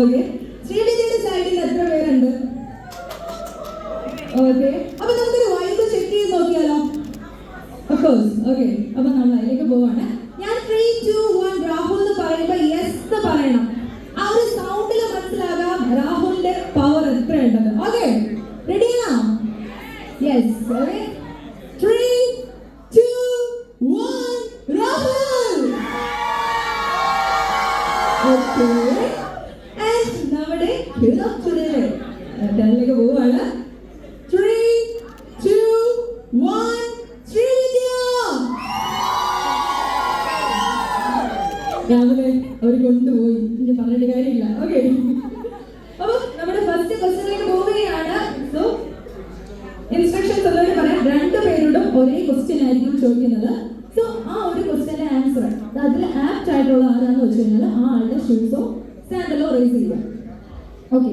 Okay ശ്രീവിദ്യയുടെ സൈഡിൽ എത്ര പേരുണ്ട്? ഓക്കെ അപ്പൊ നമുക്കൊരു വൈബ് ചെക്ക് ചെയ്ത് നോക്കിയാലോ? കോഴ്സ് ഓക്കെ അപ്പൊ നമ്മൾ അതിലേക്ക് പോവാണ്. ഞാൻ ത്രീ ടു വൺ രാഹുൽ എന്ന് പറയുമ്പോൾ യെസ് എന്ന് പറയണം. ആ ഒരു സൗണ്ടിൽ മനസ്സിലാകാം രാഹുലിന്റെ പവർ എത്രയുണ്ടെന്ന്. ഓക്കെ റെഡിയാണോ yes okay three two one Rahul okay and നമ്മുടെ ഹീറോ ചുടലെ ടേണിലേക്ക് പോവാണ് ത്രീ ടു വൺ ശ്രീവിദ്യ രാവിലെ അവർ കൊണ്ടുപോയി ഇനി പറഞ്ഞിട്ട് കാര്യമില്ല ഓക്കെ അപ്പൊ നമ്മുടെ ഫസ്റ്റ് ക്വസ്റ്റ്യനിലേക്ക് പോവുകയാണ് സോ ഇൻസ്ട്രക്ഷൻസ് ഒന്നുകൂടി പറയാം രണ്ടു പേരോടും ഒരേ ക്വസ്റ്റ്യൻ ആയിരിക്കും ചോദിക്കുന്നത്. സോ ആ ഒരു ക്വസ്റ്റ്യന്റെ ആൻസർ അതിൽ ആപ്റ്റ് ആയിട്ടുള്ള ആരാന്ന് വെച്ച് കഴിഞ്ഞാൽ ആ ആളുടെ ഷൂസോ സാൻഡലോ റേസ് ചെയ്യുക. ഓക്കെ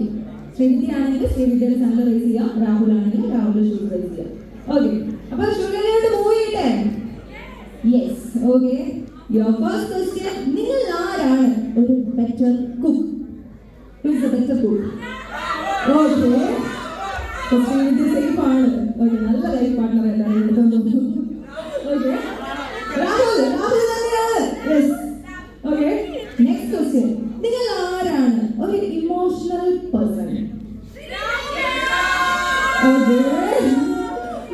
ശ്രീവിദ്യ ആണെങ്കിൽ ശ്രീവിദ്യയുടെ സാൻഡൽ റേസ് ചെയ്യാം രാഹുൽ ആണെങ്കിൽ രാഹുലിന്റെ ഷൂസ് റേസ് ചെയ്യാം ഓക്കെ അപ്പൊ ഷുഗറിലോട്ട് ചെയ്യട്ടെ? Yes okay your first question നിങ്ങൾ ആരാണ്? ഒരു better cook cook? Okay okay നല്ല ലൈഫ് പാർട്ട്ണർ എല്ലാവരും എടുത്തോണ്ട് ഓക്കെ രാഹുൽ രാഹുൽ തന്നെയാണ് യെസ് ഓക്കെ നെക്സ്റ്റ് ക്വസ്റ്റ്യൻ നിങ്ങൾ ആരാണ് ഒരു ഇമോഷണൽ പേഴ്സൺ ഓക്കെ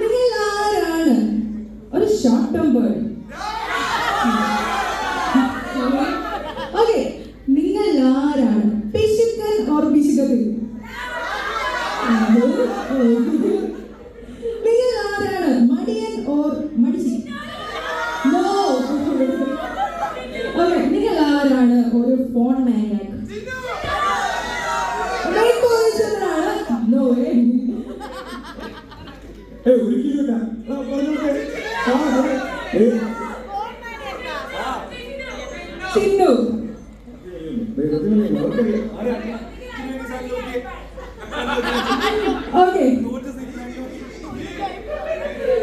നിങ്ങൾ ആരാണ് ഒരു ഷോർട്ട് ടെമ്പേർഡ് ഓക്കെ നിങ്ങൾ ആരാണ് പിശുക്കൻ ഓർ നിങ്ങൾ ആരാണ് മടിയൻ ഓർ മടിച്ചി? ഓക്കെ നിങ്ങൾ ആരാണ് ഒരു ഫോൺ മാനാക്ക് നോ ഏയ് ഒരിക്കലുമില്ല. ആ, പറഞ്ഞോട്ടെ. ആ, അതെ. ഏയ്, ചിന്നു ദൈവത്തിനെ ഓർക്കരുത്. ആരാ? ഓക്കെ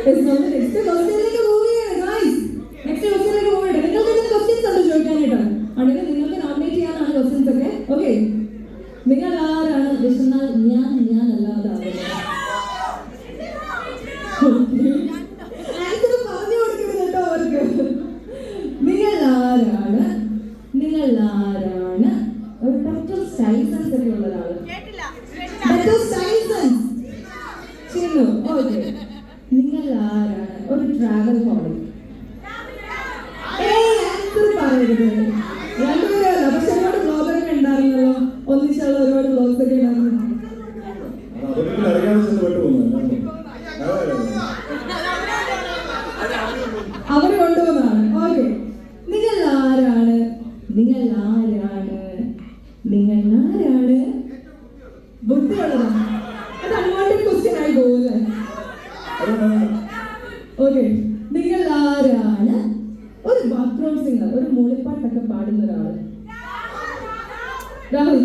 നെക്സ്റ്റ് ക്വസ്റ്റ്യനിലേക്ക് പോവുകയാണ് ഗൈസ് നെക്സ്റ്റ് ക്വസ്റ്റ്യനിലേക്ക് പോവുകയാണ് നിങ്ങൾക്ക് ഇതിന് ക്വസ്റ്റ്യൻസ് ഉണ്ട് ചോദിക്കാനായിട്ട് ആണെങ്കിൽ നിങ്ങൾക്ക് നോമിനേറ്റ് ചെയ്യാനാണ് ക്വസ്റ്റ്യൻസ് ഒക്കെ ഓക്കെ നിങ്ങൾ ആരാണ് വിശന്നാൽ ഞാൻ ഞാൻ അല്ലാതെ ആൻസർ പറഞ്ഞു കൊടുക്കരുത് കേട്ടോ അവർക്ക് നിങ്ങൾ ആരാണ് നിങ്ങൾ ആരാണ് ഒരു ബെറ്റർ സ്റ്റൈൽ സെൻസ് ഒക്കെ ഉള്ള ഒരാൾ. ബെറ്റർ സ്റ്റൈൽ ചെയ്യുന്നു ഓക്കെ നിങ്ങൾ ആരാണ്? ഒരു ട്രാവൽ ഹോളി ഏയ് ആൻസർ പറയരുത്. രണ്ടുപേരല്ല പക്ഷെ ഒരുപാട് ബ്ലോഗറൊക്കെ ഉണ്ടായിരുന്നല്ലോ. ഒന്നിച്ചുള്ള ഒരുപാട് ബ്ലോഗ്സ് ഒക്കെ ഉണ്ടായിരുന്നു ആ, അതൊരിക്കലും അറിയാതെ ചെന്ന് പെട്ടുപോകുന്നു. അതെ, അതെ, അതെ. അവർ കൊണ്ടുവന്നതാണ് ഓക്കെ നിങ്ങൾ ആരാണ് നിങ്ങൾ ആരാണ് നിങ്ങൾ ആരാണ് ബുദ്ധിയുള്ളതാണ് അത് അങ്ങോട്ട് ക്വസ്റ്റ്യൻ ആയി പോകല്ലേ അതെ, അതെ, അതെ. ഓക്കെ നിങ്ങൾ ആരാണ് ഒരു ബാത്റൂം സിംഗർ ഒരു മൂളിപ്പാട്ടൊക്കെ പാടുന്ന ഒരാൾ രാഹുൽ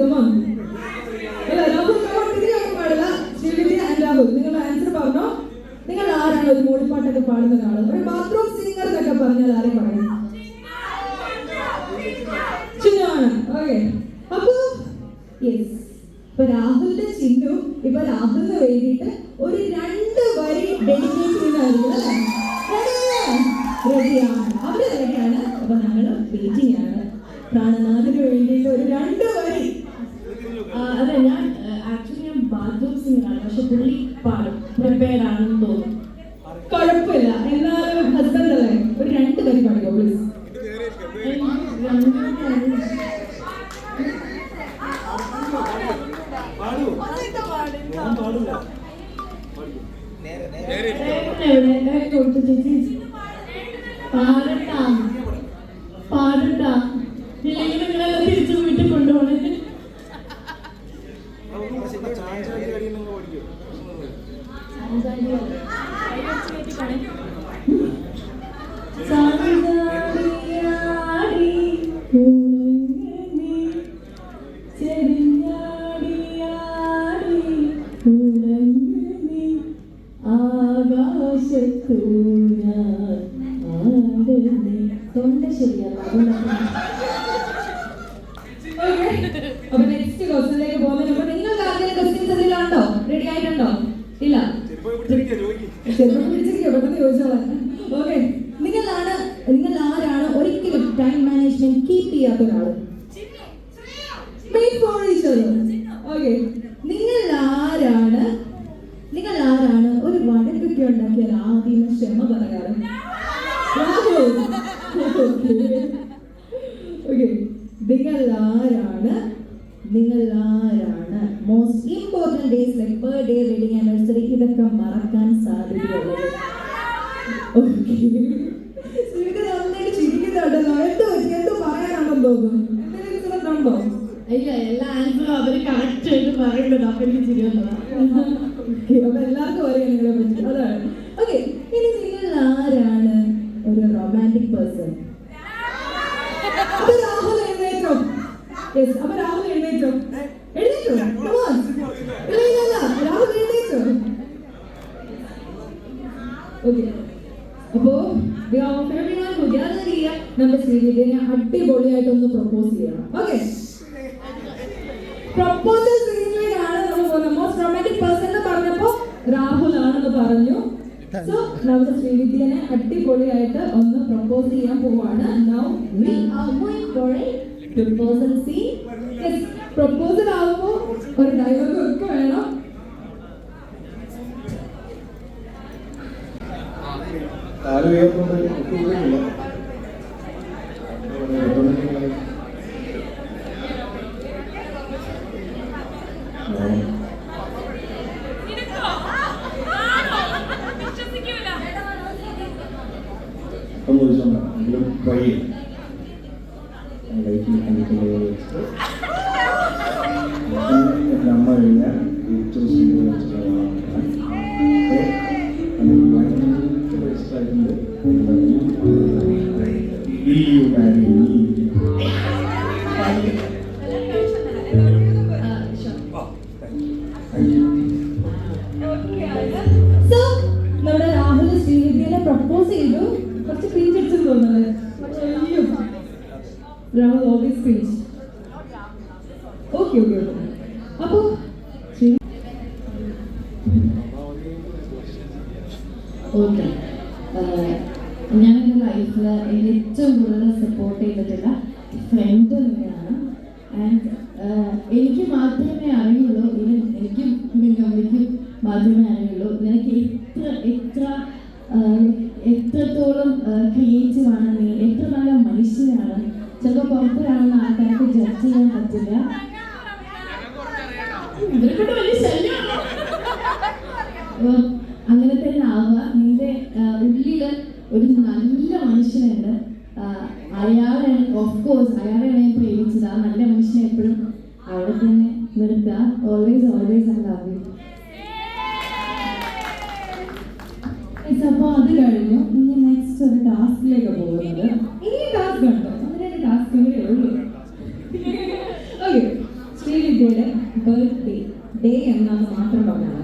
രാഹുൽ പാടില്ല ശ്രീവിദ്യ ആൻഡ് രാഹുൽ നിങ്ങൾ ആൻസർ പറഞ്ഞോ നിങ്ങൾ ആരാണ് ഒരു മൂളിപ്പാട്ടൊക്കെ പാടുന്ന ഒരാൾ ഒരു സിംഗർ എന്നൊക്കെ പറഞ്ഞാൽ ആരും പറയും ചിന്നുവാണ് ഓക്കെ അപ്പൊ യെസ് ഇപ്പൊ രാഹുലിന്റെ ചിന്നു ഇപ്പൊ രാഹുലിന് ഒരു രണ്ട് വരി ഡെഡിക്കേറ്റ് ചെയ്യുന്നതായിരിക്കും അല്ലേ റെഡിയാണ് അവർ റെഡിയാണ് അപ്പൊ ഞങ്ങൾ വെയിറ്റിംഗ് ആണ് പ്രാണനാഥിന് വേണ്ടിയിട്ട് ഒരു രണ്ട് വരി ആ, അതെ ഞാൻ ആക്ച്വലി ഞാൻ ബാത്റൂം സിംഗറാണ് പക്ഷെ പുള്ളി പാടും പ്രിപ്പയർഡ് ആണെന്ന് തോന്നുന്നു കുഴപ്പമില്ല എന്നാലും ഹസ്ബൻഡ് അല്ലേ ഒരു രണ്ട് വരി പാടിക്കോ പ്ലീസ് എനിക്ക് രണ്ടുപേരും പാടൂ. ഞാൻ പാടില്ല. എവിടെ കൊടുത്തു ചേച്ചി പാടട്ടാ പാടട്ടാ ഇല്ലെങ്കിൽ നിങ്ങളെ തിരിച്ചു വീട്ടിൽ കൊണ്ടുപോണേ ചാടിയാടി അപ്പൊ നെക്സ്റ്റ് ക്വസ്റ്റ്യനിലേക്ക് പോകുന്നതിന് മുമ്പ് നിങ്ങൾക്ക് ആർക്കെങ്കിലും ക്വസ്റ്റ്യൻസ് എന്തെങ്കിലുണ്ടോ റെഡി ആയിട്ടുണ്ടോ? ഇല്ല. നിങ്ങളാണ് നിങ്ങൾ ആരാണ് ഒരിക്കലും ടൈം മാനേജ്മെന്റ് കീപ്പ് ചെയ്യാത്ത നിങ്ങൾ ആരാണ് നിങ്ങൾ ആരാണ് ഒരു വഴക്കൊക്കെ ഉണ്ടാക്കിയ ഇല്ല എല്ലാ ആൻസറും അവർ കറക്റ്റ് ആയിട്ട് ചിരി വന്നതാ. ഓക്കെ അപ്പൊ എല്ലാവർക്കും ഒരേ നിങ്ങളെ പറ്റി. അതാണ്. ഓക്കെ ഇനി നിങ്ങൾ ആരാണ് ഒരു റൊമാന്റിക് പേഴ്സൺ അപ്പൊ രാഹുൽ എഴുന്നേറ്റോ? യെസ് അപ്പൊ രാഹുൽ എഴുന്നേറ്റോ? എഴുന്നേറ്റോ. ഇല്ല ഇല്ല രാഹുൽ എഴുന്നേറ്റോ? ഓക്കെ അപ്പോ നമ്മുടെ ശ്രീവിദ്യനെ അടിപൊളിയായിട്ടൊന്ന് പ്രപ്പോസ് ചെയ്യണം. ഓക്കെ പ്രപ്പോസൽ ആണ് നമ്മൾ പോകുന്നത്. മോസ്റ്റ് റൊമാന്റിക് പേഴ്സൺ എന്ന് പറഞ്ഞപ്പോ രാഹുൽ ആണെന്ന് പറഞ്ഞു. സോ നമ്മുടെ ശ്രീവിദ്യനെ അടിപൊളിയായിട്ട് ഒന്ന് പ്രപ്പോസ് ചെയ്യാൻ പോവാണ്. Now we are going for a proposal scene proposal ആവുമ്പോ como eles andaram, ele vai ele. ഞാൻ എന്റെ ലൈഫിൽ എന്നെ ഏറ്റവും കൂടുതൽ സപ്പോർട്ട് ചെയ്തിട്ടുള്ള ഫ്രണ്ട് തന്നെയാണ്. ആൻഡ് എനിക്ക് മാത്രമേ അറിയുള്ളൂ ഇവൻ എനിക്കും മിന്നമ്മയ്ക്കും മാത്രമേ അറിയുള്ളൂ. നിനക്ക് എത്ര എത്ര എത്രത്തോളം ക്രിയേറ്റീവ് ആണ് നീ എത്ര നല്ല മനുഷ്യനാണ്. ചിലപ്പോൾ പുറത്ത് കാണുന്ന ആൾക്കാർക്ക് ജഡ്ജ് ചെയ്യാൻ പറ്റില്ല. ഇവരെ വലിയ ശല്യമാണോ? അപ്പം അങ്ങനെ തന്നെ ആവുക. ഒരു നല്ല മനുഷ്യനുണ്ട്. അയാളെ ഓഫ് കോഴ്സ് അയാളെയാണ് ഞാൻ പ്രേമിച്ചത് ആ നല്ല മനുഷ്യനെ എപ്പോഴും അവിടെ തന്നെ നിർത്തുക always always I love you അപ്പോൾ അത് കഴിഞ്ഞു ഇനി നെക്സ്റ്റ് ഒരു ടാസ്കിലേക്ക് പോകുന്നത് ഇനി ടാസ്ക് ഉണ്ടോ അങ്ങനെ ടാസ്കുകളേ ഉള്ളൂ ഓക്കെ ശ്രീവിദ്യയുടെ ബർത്ത്ഡേ ഡേ എന്നാന്ന് മാത്രം പറഞ്ഞാൽ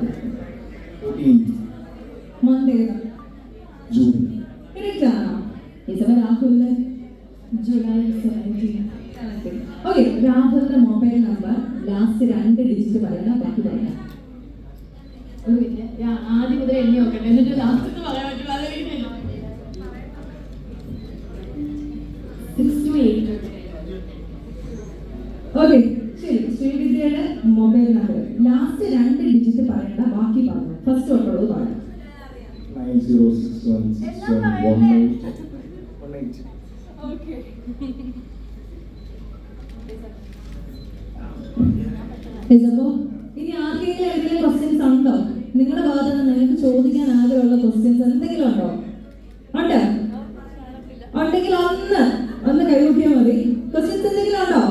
മതി മന്ത് ഏതാ ജൂൺ കറക്റ്റ് ആണോ ഇസവ രാഹുലിന്റെ ജൂലൈ സെവന്റീൻ ഓക്കെ രാഹുലിന്റെ മൊബൈൽ നമ്പർ ലാസ്റ്റ് രണ്ട് ഡിജിറ്റ് പറയണം ബാക്കി പറയാം. ആദ്യം മുതൽ എണ്ണി നോക്കട്ടെ എന്നിട്ട് ലാസ്റ്റ് പറയാൻ പറ്റും അത് സിക്സ് ടു എയ്റ്റ് ഓക്കെ ശരി. ശ്രീവിദ്യയുടെ മൊബൈൽ നമ്പർ ലാസ്റ്റ് രണ്ട് ഡിജിറ്റ് പറയണ്ട ബാക്കി പറഞ്ഞു. ഫസ്റ്റ് തൊട്ടുള്ളത് പറയാം. Nine zero six one six one one eight one eight അപ്പോ ഇനി ആർക്കെങ്കിലും എന്തെങ്കിലും ക്വസ്റ്റ്യൻസ് ഉണ്ടോ? നിങ്ങളുടെ ഭാഗത്ത് നിന്ന് നിങ്ങൾക്ക് ചോദിക്കാൻ ആഗ്രഹമുള്ള ക്വസ്റ്റ്യൻസ് എന്തെങ്കിലും ഉണ്ടോ? ഉണ്ട്. ഉണ്ടെങ്കിൽ ഒന്ന് ഒന്ന് കൈകൂട്ടിയാൽ മതി. ക്വസ്റ്റ്യൻസ് എന്തെങ്കിലും ഉണ്ടോ?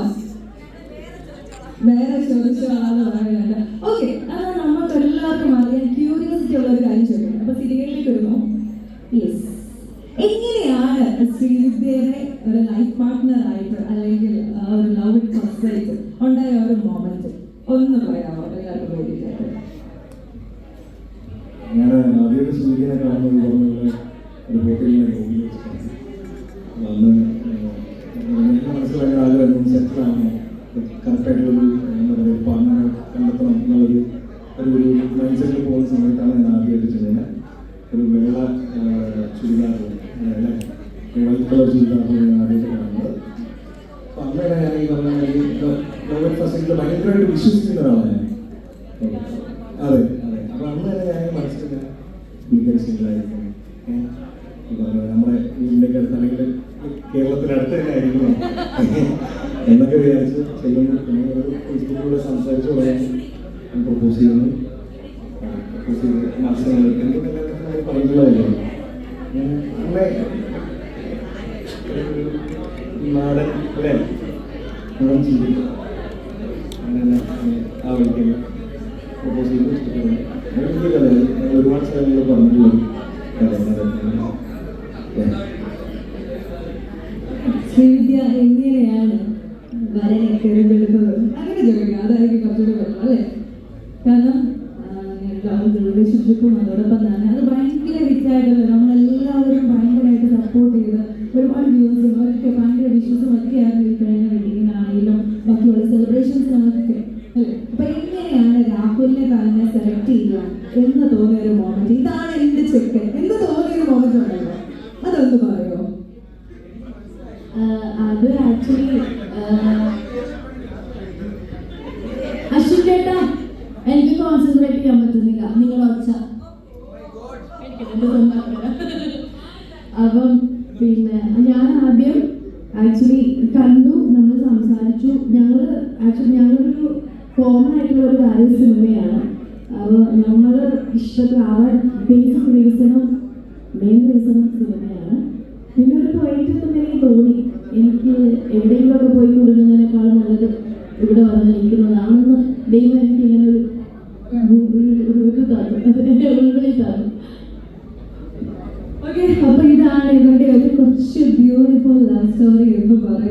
വേറെ ചോദിച്ച ആൾ പറയുന്നുണ്ട് ഓക്കെ അതാണ് നമ്മൾക്ക് എല്ലാവർക്കും അറിയാൻ ക്യൂരിയോസിറ്റി ഉള്ള ഒരു കാര്യം ചോദിക്കുന്നത് അപ്പൊ സിരിയലിലേക്ക് വരുമോ യെസ് എങ്ങനെയാണ് ശ്രീവിദ്യയുടെ ഒരു ലൈഫ് പാർട്ട്ണർ ആയിട്ട് അല്ലെങ്കിൽ ഒരു ലവ് ഫസ്റ്റ് ആയിട്ട് ഉണ്ടായ ഒരു മൊമെന്റ് ഒന്ന് പറയാമോ? എല്ലാവർക്കും വേണ്ടിയിട്ട്. ഞാൻ ആദ്യമായിട്ട് സൂര്യനെ കാണുന്നത് പറഞ്ഞ ഒരു ഹോട്ടലിനെ അന്ന് അതെ അതെ. അപ്പൊ അന്ന് തന്നെ ഞാൻ മനസ്സിൽ പുള്ളിക്കാരി നമ്മുടെ വീടിന്റെ അടുത്ത് അല്ലെങ്കിൽ കേരളത്തിനടുത്ത് തന്നെ ആയിരിക്കും. എന്നൊക്കെ വിചാരിച്ച് ചെയ്യുന്നു. പിന്നെ ഒരു ഫേസ്ബുക്കിലൂടെ സംസാരിച്ചു പറയാൻ പ്രപ്പോസ് ചെയ്യുന്നു പ്രപ്പോസ് ചെയ്ത് മത്സരങ്ങൾ പറഞ്ഞുള്ളതല്ലേ നമ്മളെ നാടൻ അല്ലേ? നാടൻ അങ്ങനെ ആ വഴിക്ക് പ്രപ്പോസ് ചെയ്ത് ഇഷ്ടപ്പെടുന്നു അങ്ങനെ വലിയ കഥ ഞാൻ ഒരുപാട് സ്ഥലങ്ങളിൽ പറഞ്ഞിട്ടുള്ള കഥ ശ്രീവിദ്യ എങ്ങനെയാണ് വരനെ തിരഞ്ഞെടുത്തത് അങ്ങനെ ചോദിക്കാം അതായിരിക്കും കുറച്ചുകൂടി പറ്റും അല്ലേ കാരണം റിലേഷൻഷിപ്പും അതോടൊപ്പം തന്നെ. അത് ഭയങ്കര റിച്ചായിട്ടുള്ള നമ്മളെല്ലാവരും ഭയങ്കരമായിട്ട് സപ്പോർട്ട് ചെയ്ത് ഒരുപാട് വ്യൂസും അവരൊക്കെ ഭയങ്കര വിശ്വസും ഒക്കെയാണ് ഈ കഴിഞ്ഞ വെഡിങ്ങിനാണെങ്കിലും ബാക്കിയുള്ള സെലിബ്രേഷൻസിനൊക്കെ അല്ലേ? അപ്പൊ എങ്ങനെയാണ് രാഹുലിനെ തന്നെ സെലക്ട് ചെയ്യുക എന്ന് തോന്നിയ ഒരു മോമെന്റ് ഇതാണ് എന്റെ ചെക്കൻ എന്ന് തോന്നിയ ഒരു മോമെന്റ് ഉണ്ടല്ലോ അതൊന്ന് പറയുമോ ആഹ് അത് ആക്ച്വലി അശ്വിൻ ചേട്ടാ എനിക്ക് കോൺസെൻട്രേറ്റ് ചെയ്യാൻ പറ്റുന്നില്ല. നിങ്ങൾ ഒച്ച. അപ്പം പിന്നെ ഞാൻ ആദ്യം ആക്ച്വലി കണ്ടു നമ്മൾ സംസാരിച്ചു. ഞങ്ങൾ ആക്ച്വലി ഞങ്ങളൊരു കോമൺ ആയിട്ടുള്ള ഒരു കാര്യം സിനിമയാണ്. അപ്പോൾ നമ്മൾ ഇഷ്ടപ്പെടാൻ ബേസിക് റീസണും മെയിൻ റീസണും സിനിമയാണ്. പിന്നെ ഒരു പോയിന്റ് തന്നെ എനിക്ക് തോന്നി. എനിക്ക് എവിടെയെങ്കിലുമൊക്കെ പോയി കൊടുക്കുന്നതിനേക്കാളും നല്ലത് ഇവിടെ വന്ന് നിൽക്കുന്നതാണെന്ന് ദൈവം എനിക്ക് ഇങ്ങനെ ഒരു ഓക്കെ അപ്പൊ ഇതാണ് ഇവരുടെ ഒരു കുറച്ച് ബ്യൂട്ടിഫുൾ ലവ് സ്റ്റോറി എന്ന് പറയുന്നത്.